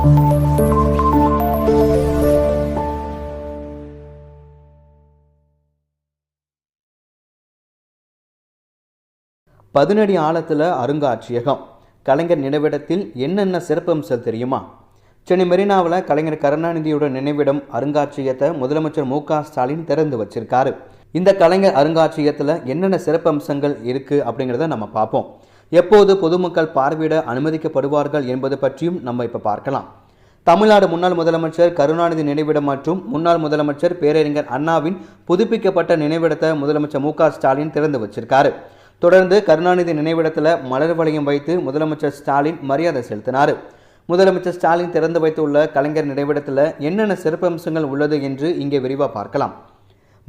பதினடி ஆழத்தில் அருங்காட்சியகம். கலைஞர் நினைவிடத்தில் என்னென்ன சிறப்பம்சம் தெரியுமா? சென்னை மெரினாவில் கலைஞர் கருணாநிதியோட நினைவிடம் அருங்காட்சியகத்தை முதலமைச்சர் மு ஸ்டாலின் திறந்து வச்சிருக்காரு. இந்த கலைஞர் அருங்காட்சியகத்தில் என்னென்ன சிறப்பம்சங்கள் இருக்குது அப்படிங்கிறத நம்ம பார்ப்போம். எப்போது பொதுமக்கள் பார்வையிட அனுமதிக்கப்படுவார்கள் என்பது பற்றியும் நம்ம இப்போ பார்க்கலாம். தமிழ்நாடு முன்னாள் முதலமைச்சர் கருணாநிதி நினைவிடம் மற்றும் முன்னாள் முதலமைச்சர் பேரறிஞர் அண்ணாவின் புதுப்பிக்கப்பட்ட நினைவிடத்தை முதலமைச்சர் மு ஸ்டாலின் திறந்து வச்சிருக்காரு. தொடர்ந்து கருணாநிதி நினைவிடத்தில் மலர் வளையம் வைத்து முதலமைச்சர் ஸ்டாலின் மரியாதை செலுத்தினார். முதலமைச்சர் ஸ்டாலின் திறந்து வைத்துள்ள கலைஞர் நினைவிடத்தில் என்னென்ன சிறப்பம்சங்கள் உள்ளது என்று இங்கே விரிவாக பார்க்கலாம்.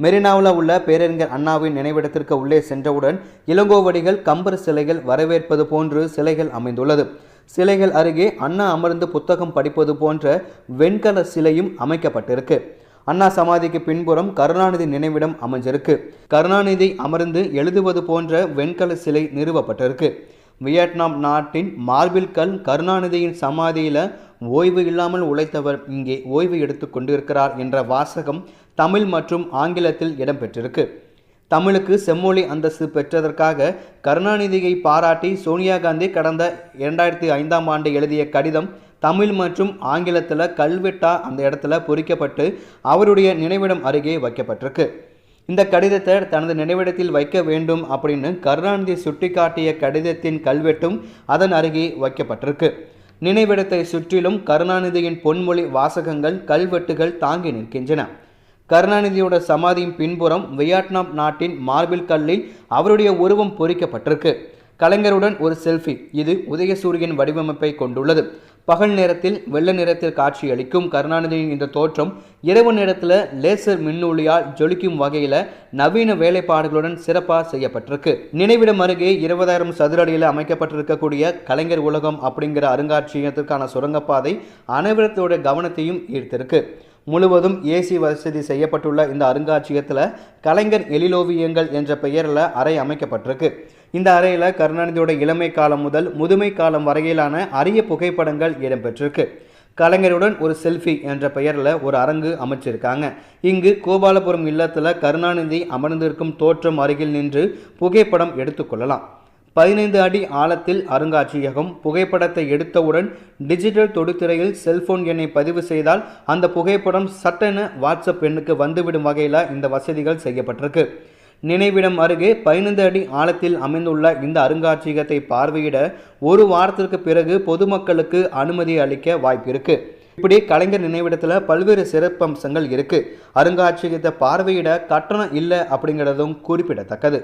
மெரினாவில் உள்ள பேரறிஞர் அண்ணாவின் நினைவிடத்திற்கு உள்ளே சென்றவுடன் இளங்கோவடிகள் கம்பர் சிலைகள் வரவேற்பது போன்று சிலைகள் அமைந்துள்ளது. சிலைகள் அருகே அண்ணா அமர்ந்து புத்தகம் படிப்பது போன்ற வெண்கல சிலையும் அமைக்கப்பட்டிருக்கு. அண்ணா சமாதிக்கு பின்புறம் கருணாநிதி நினைவிடம் அமைஞ்சிருக்கு. கருணாநிதி அமர்ந்து எழுதுவது போன்ற வெண்கல சிலை நிறுவப்பட்டிருக்கு. வியட்நாம் நாட்டின் மார்பில் கல் கருணாநிதியின் சமாதியில் ஓய்வு இல்லாமல் உழைத்தவர் இங்கே ஓய்வு எடுத்து கொண்டிருக்கிறார் என்ற வாசகம் தமிழ் மற்றும் ஆங்கிலத்தில் இடம்பெற்றிருக்கு. தமிழுக்கு செம்மொழி அந்தஸ்து பெற்றதற்காக கருணாநிதியை பாராட்டி சோனியா காந்தி கடந்த இரண்டாயிரத்தி ஐந்தாம் ஆண்டு எழுதிய கடிதம் தமிழ் மற்றும் ஆங்கிலத்தில் கல்வெட்டா அந்த இடத்துல பொறிக்கப்பட்டு அவருடைய நினைவிடம் அருகே வைக்கப்பட்டிருக்கு. இந்த கடிதத்தை தனது நினைவிடத்தில் வைக்க வேண்டும் அப்படின்னு கருணாநிதி சுட்டிக்காட்டிய கடிதத்தின் கல்வெட்டும் அதன் அருகே வைக்கப்பட்டிருக்கு. நினைவிடத்தை சுற்றிலும் கருணாநிதியின் பொன்மொழி வாசகங்கள் கல்வெட்டுகள் தாங்கி நிற்கின்றன. கருணாநிதியோட சமாதியின் பின்புறம் வியட்நாம் நாட்டின் மார்பிள் கல்லில் அவருடைய உருவம் பொறிக்கப்பட்டிருக்கு. கலைஞருடன் ஒரு செல்ஃபி. இது உதயசூரியன் வடிவமைப்பை கொண்டுள்ளது. பகல் நேரத்தில் வெள்ளை நிறத்தில் காட்சியளிக்கும் கருணாநிதியின் இந்த தோற்றம் இரவு நேரத்தில் லேசர் மின்னொளியால் ஜொலிக்கும் வகையில் நவீன வேலைப்பாடுகளுடன் சிறப்பாக செய்யப்பட்டிருக்கு. நினைவிடம் அருகே இருபதாயிரம் சதுர அடியில் அமைக்கப்பட்டிருக்கக்கூடிய கலைஞர் உலகம் அப்படிங்கிற அருங்காட்சியகத்திற்கான சுரங்கப்பாதை அனைவரத்தோட கவனத்தையும் ஈர்த்திருக்கு. முழுவதும் ஏசி வசதி செய்யப்பட்டுள்ள இந்த அருங்காட்சியகத்தில் கலைஞர் எழிலோவியங்கள் என்ற பெயரில் அறை அமைக்கப்பட்டிருக்கு. இந்த அறையில் கருணாநிதியோட இளமை காலம் முதல் முதுமை காலம் வரையிலான அரிய புகைப்படங்கள் இடம்பெற்றிருக்கு. கலைஞருடன் ஒரு செல்ஃபி என்ற பெயரில் ஒரு அரங்கு அமைச்சிருக்காங்க. இங்கு கோபாலபுரம் இல்லத்தில் கருணாநிதி அமர்ந்திருக்கும் தோற்றம் அருகில் நின்று புகைப்படம் எடுத்துக்கொள்ளலாம் பதினைந்து அடி ஆழத்தில் அருங்காட்சியகம். புகைப்படத்தை எடுத்தவுடன் டிஜிட்டல் தொடுதிரையில் செல்போன் எண்ணை பதிவு செய்தால் அந்த புகைப்படம் சட்டென வாட்ஸ்அப் எண்ணுக்கு வந்துவிடும் வகையில் இந்த வசதிகள் செய்யப்பட்டிருக்கு. நினைவிடம் அருகே பதினைந்து அடி ஆழத்தில் அமைந்துள்ள இந்த அருங்காட்சியகத்தை பார்வையிட ஒரு வாரத்திற்கு பிறகு பொதுமக்களுக்கு அனுமதி அளிக்க வாய்ப்பு இருக்கு இப்படி கலைஞர் நினைவிடத்தில் பல்வேறு சிறப்பம்சங்கள் இருக்கு. அருங்காட்சியகத்தை பார்வையிட கட்டணம் இல்லை அப்படிங்கிறதும் குறிப்பிடத்தக்கது.